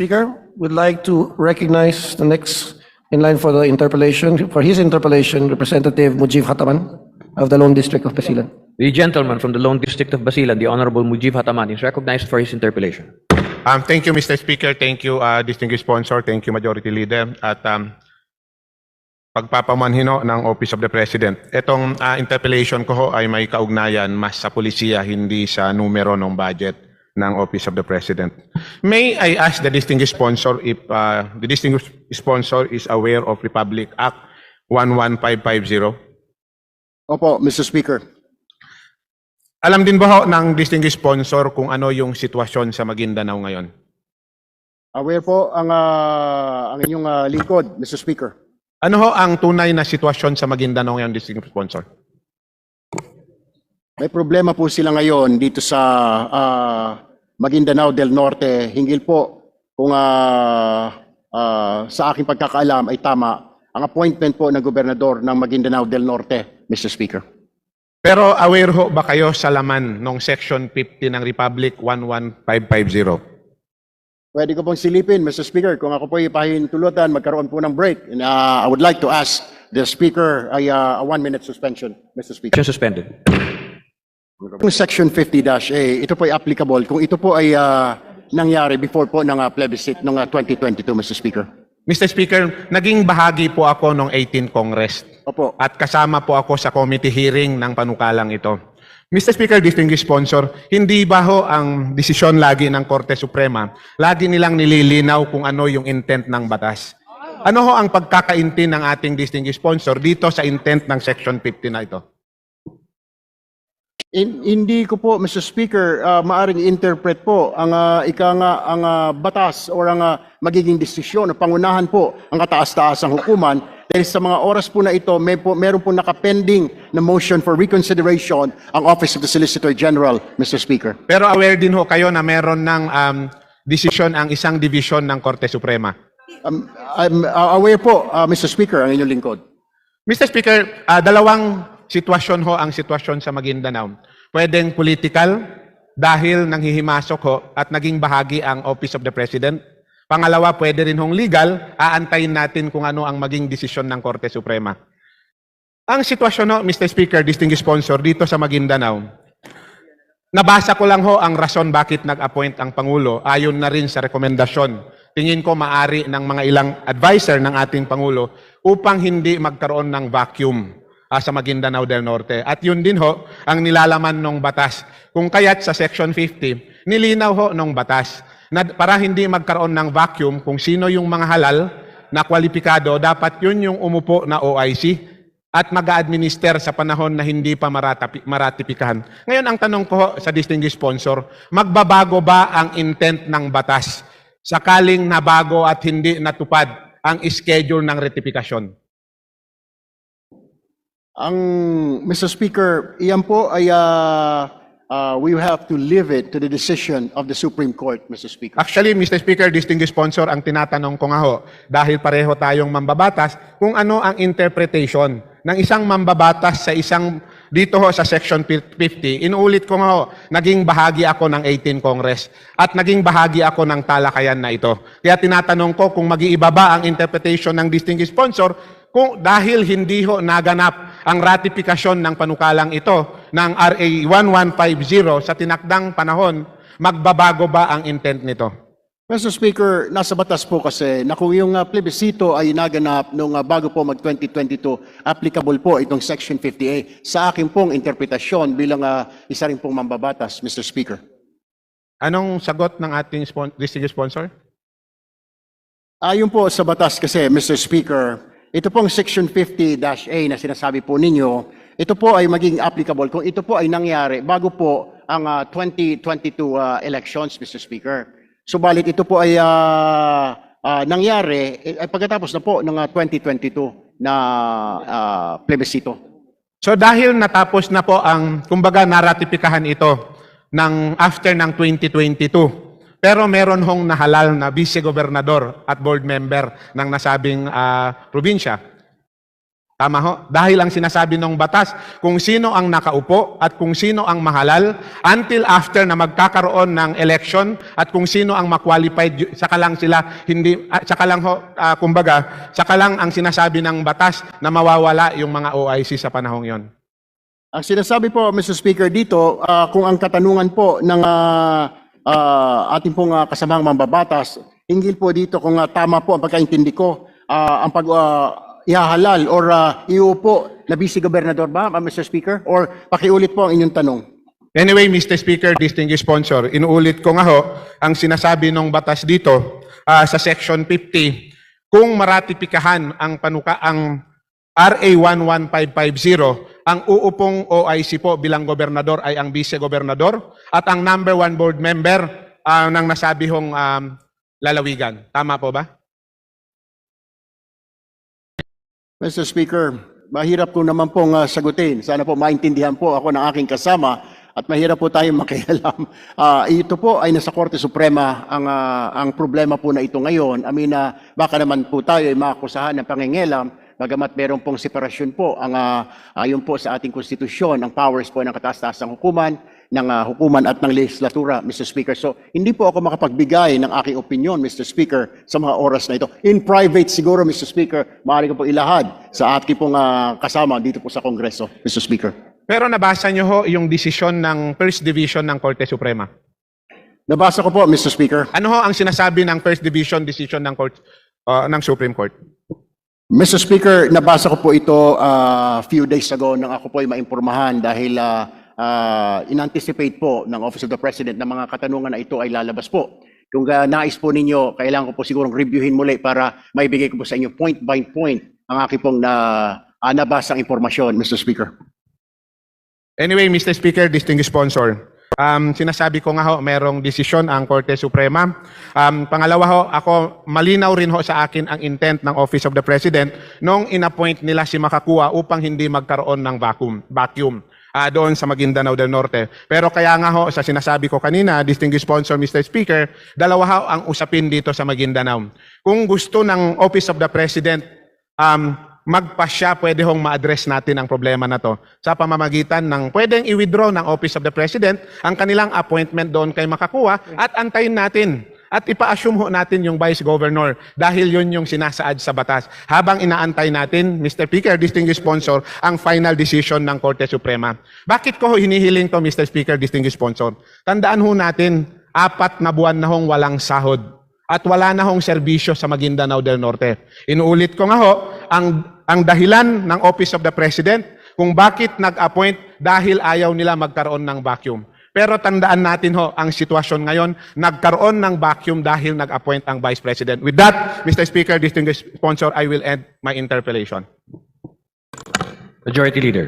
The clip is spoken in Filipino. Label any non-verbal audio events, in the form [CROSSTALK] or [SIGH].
Speaker, would like to recognize the next in line for the interpellation, for his interpellation, Representative Mujib Hataman of the Lone District of Basilan. The gentleman from the Lone District of Basilan, the Honorable Mujib Hataman, is recognized for his interpellation. Um, thank you, Mr. Speaker. Thank you, uh, distinguished sponsor. Thank you, Majority Leader. At um, pagpapamanhin ho ng Office of the President. Itong uh, interpellation ko ho ay may kaugnayan mas sa polisiya, hindi sa numero ng budget ng Office of the President. May I ask the distinguished sponsor if uh, the distinguished sponsor is aware of Republic Act 11550? Opo, Mr. Speaker. Alam din ba ho ng distinguished sponsor kung ano yung sitwasyon sa Maguindanao ngayon? Aware po ang, ah, ang inyong ah, lingkod, Mr. Speaker. Ano ho ang tunay na sitwasyon sa Maguindanao ngayon, distinguished sponsor? May problema po sila ngayon dito sa ah, Maguindanao del Norte. Hinggil po kung ah, ah, sa aking pagkakaalam ay tama ang appointment po ng gobernador ng Maguindanao del Norte, Mr. Speaker. Pero aware ho ba kayo sa laman ng Section 50 ng Republic 11550? Pwede ko pong silipin, Mr. Speaker, kung ako po ipahintulutan, magkaroon po ng break. And, ah, I would like to ask the Speaker ay ah, a one-minute suspension, Mr. Speaker. Action suspended. Yung Section 50-A, ito po ay applicable kung ito po ay ah, nangyari before po ng ah, plebiscite ng ah, 2022, Mr. Speaker. Mr. Speaker, naging bahagi po ako ng 18 Congress Opo. at kasama po ako sa committee hearing ng panukalang ito. Mr. Speaker, distinguished sponsor, hindi ba ho ang desisyon lagi ng Korte Suprema, lagi nilang nililinaw kung ano yung intent ng batas? Ano ho ang pagkakainti ng ating distinguished sponsor dito sa intent ng Section 50 na ito? In- hindi ko po, Mr. Speaker, ah, maaring interpret po ang ah, ika nga ang ah, batas o ang ah, magiging desisyon o pangunahan po ang kataas-taasang hukuman dahil sa mga oras po na ito, may po, meron po nakapending na motion for reconsideration ang Office of the Solicitor General, Mr. Speaker. Pero aware din ho kayo na meron ng um, desisyon ang isang division ng Korte Suprema. Um, I'm ah, aware po, ah, Mr. Speaker, ang inyong lingkod. Mr. Speaker, ah, dalawang sitwasyon ho ang sitwasyon sa Maguindanao. Pwedeng political dahil nanghihimasok ho at naging bahagi ang Office of the President. Pangalawa, pwede rin hong legal, aantayin natin kung ano ang maging desisyon ng Korte Suprema. Ang sitwasyon ho, Mr. Speaker, distinguished sponsor, dito sa Maguindanao, Nabasa ko lang ho ang rason bakit nag-appoint ang Pangulo ayon na rin sa rekomendasyon. Tingin ko maari ng mga ilang advisor ng ating Pangulo upang hindi magkaroon ng vacuum ah, sa Maguindanao del Norte. At yun din ho ang nilalaman ng batas. Kung kaya't sa Section 50, nilinaw ho ng batas na para hindi magkaroon ng vacuum kung sino yung mga halal na kwalipikado, dapat yun yung umupo na OIC at mag-administer sa panahon na hindi pa maratipikahan. Ngayon, ang tanong ko sa distinguished sponsor, magbabago ba ang intent ng batas sakaling nabago at hindi natupad ang schedule ng ratifikasyon? Ang Mr. Speaker, iyan po ay ah, ah, we have to leave it to the decision of the Supreme Court, Mr. Speaker. Actually, Mr. Speaker, distinguished sponsor, ang tinatanong ko nga ho, dahil pareho tayong mambabatas, kung ano ang interpretation ng isang mambabatas sa isang dito ho sa Section 50, inuulit ko nga ho, naging bahagi ako ng 18 Congress at naging bahagi ako ng talakayan na ito. Kaya tinatanong ko kung mag-iiba ba ang interpretation ng distinguished sponsor kung dahil hindi ho naganap ang ratifikasyon ng panukalang ito ng RA 1150 sa tinakdang panahon, magbabago ba ang intent nito? Mr. Speaker, nasa batas po kasi na kung yung ah, plebisito ay naganap nung ah, bago po mag-2022, applicable po itong Section 50A sa akin pong interpretasyon bilang ah, isa rin pong mambabatas, Mr. Speaker. Anong sagot ng ating spon- distinguished sponsor? Ayon po sa batas kasi, Mr. Speaker, ito pong Section 50-A na sinasabi po ninyo, ito po ay maging applicable kung ito po ay nangyari bago po ang ah, 2022 ah, elections, Mr. Speaker. Subalit ito po ay ah, ah, nangyari eh, pagkatapos na po ng ah, 2022 na ah, plebisito. So dahil natapos na po ang, kumbaga, naratipikahan ito ng after ng 2022, pero meron hong nahalal na vice-gobernador at board member ng nasabing ah, probinsya. Tama ho? Dahil ang sinasabi ng batas, kung sino ang nakaupo at kung sino ang mahalal, until after na magkakaroon ng election at kung sino ang ma-qualified, y- saka lang sila, hindi, ah, saka lang ho, ah, kumbaga, saka lang ang sinasabi ng batas na mawawala yung mga OIC sa panahong yon. Ang sinasabi po, Mr. Speaker, dito, ah, kung ang katanungan po ng ah, ah, ating pong ah, kasamang mambabatas, hinggil po dito kung ah, tama po ang pagkaintindi ko, ah, ang pag ah, ihahalal or uh, iupo na vice gobernador ba, Mr. Speaker? Or pakiulit po ang inyong tanong. Anyway, Mr. Speaker, distinguished sponsor, inuulit ko nga ho, ang sinasabi ng batas dito ah, sa Section 50, kung maratipikahan ang panuka ang RA 11550, ang uupong OIC po bilang gobernador ay ang vice-gobernador at ang number one board member ah, ng nasabihong um, lalawigan. Tama po ba? Mr. Speaker, mahirap ko naman pong ah, sagutin. Sana po maintindihan po ako ng aking kasama at mahirap po tayong [LAUGHS] makialam. Ah, ito po ay nasa Korte Suprema ang, ah, ang problema po na ito ngayon. I mean, ah, baka naman po tayo ay makakusahan ng pangingilam bagamat meron pong separasyon po ang ah, ayon po sa ating konstitusyon, ang powers po ng kataas-taasang hukuman, ng ah, hukuman at ng legislatura, Mr. Speaker. So, hindi po ako makapagbigay ng aking opinion, Mr. Speaker, sa mga oras na ito. In private siguro, Mr. Speaker, maaari ko po ilahad sa ating pong ah, kasama dito po sa Kongreso, Mr. Speaker. Pero nabasa nyo ho yung desisyon ng First Division ng Korte Suprema. Nabasa ko po, Mr. Speaker. Ano ho ang sinasabi ng First Division decision ng, court, ah, ng Supreme Court? Mr. Speaker, nabasa ko po ito a few days ago nang ako po ay maimpormahan dahil ah, ah, in-anticipate po ng Office of the President na mga katanungan na ito ay lalabas po. Kung ah, nais po ninyo, kailangan ko po sigurong reviewin muli para maibigay ko po sa inyo point by point ang aking pong na, ah, nabasang impormasyon, Mr. Speaker. Anyway, Mr. Speaker, distinguished sponsor, um, sinasabi ko nga ho, merong desisyon ang Korte Suprema. Um, pangalawa ho, ako, malinaw rin ho sa akin ang intent ng Office of the President nung inappoint nila si Makakua upang hindi magkaroon ng vacuum, vacuum ah, doon sa Maguindanao del Norte. Pero kaya nga ho, sa sinasabi ko kanina, distinguished sponsor, Mr. Speaker, dalawa ho ang usapin dito sa Maguindanao. Kung gusto ng Office of the President um, magpasya, pwede hong ma-address natin ang problema na to sa pamamagitan ng pwedeng i-withdraw ng Office of the President ang kanilang appointment doon kay makakuha at antayin natin at ipa-assume ho natin yung Vice Governor dahil yun yung sinasaad sa batas. Habang inaantay natin, Mr. Speaker, distinguished sponsor, ang final decision ng Korte Suprema. Bakit ko hinihiling to, Mr. Speaker, distinguished sponsor? Tandaan ho natin, apat na buwan na hong walang sahod at wala na hong serbisyo sa Maguindanao del Norte. Inuulit ko nga ho, ang, ang dahilan ng Office of the President kung bakit nag-appoint dahil ayaw nila magkaroon ng vacuum. Pero tandaan natin ho, ang sitwasyon ngayon, nagkaroon ng vacuum dahil nag-appoint ang Vice President. With that, Mr. Speaker, distinguished sponsor, I will end my interpellation. Majority Leader.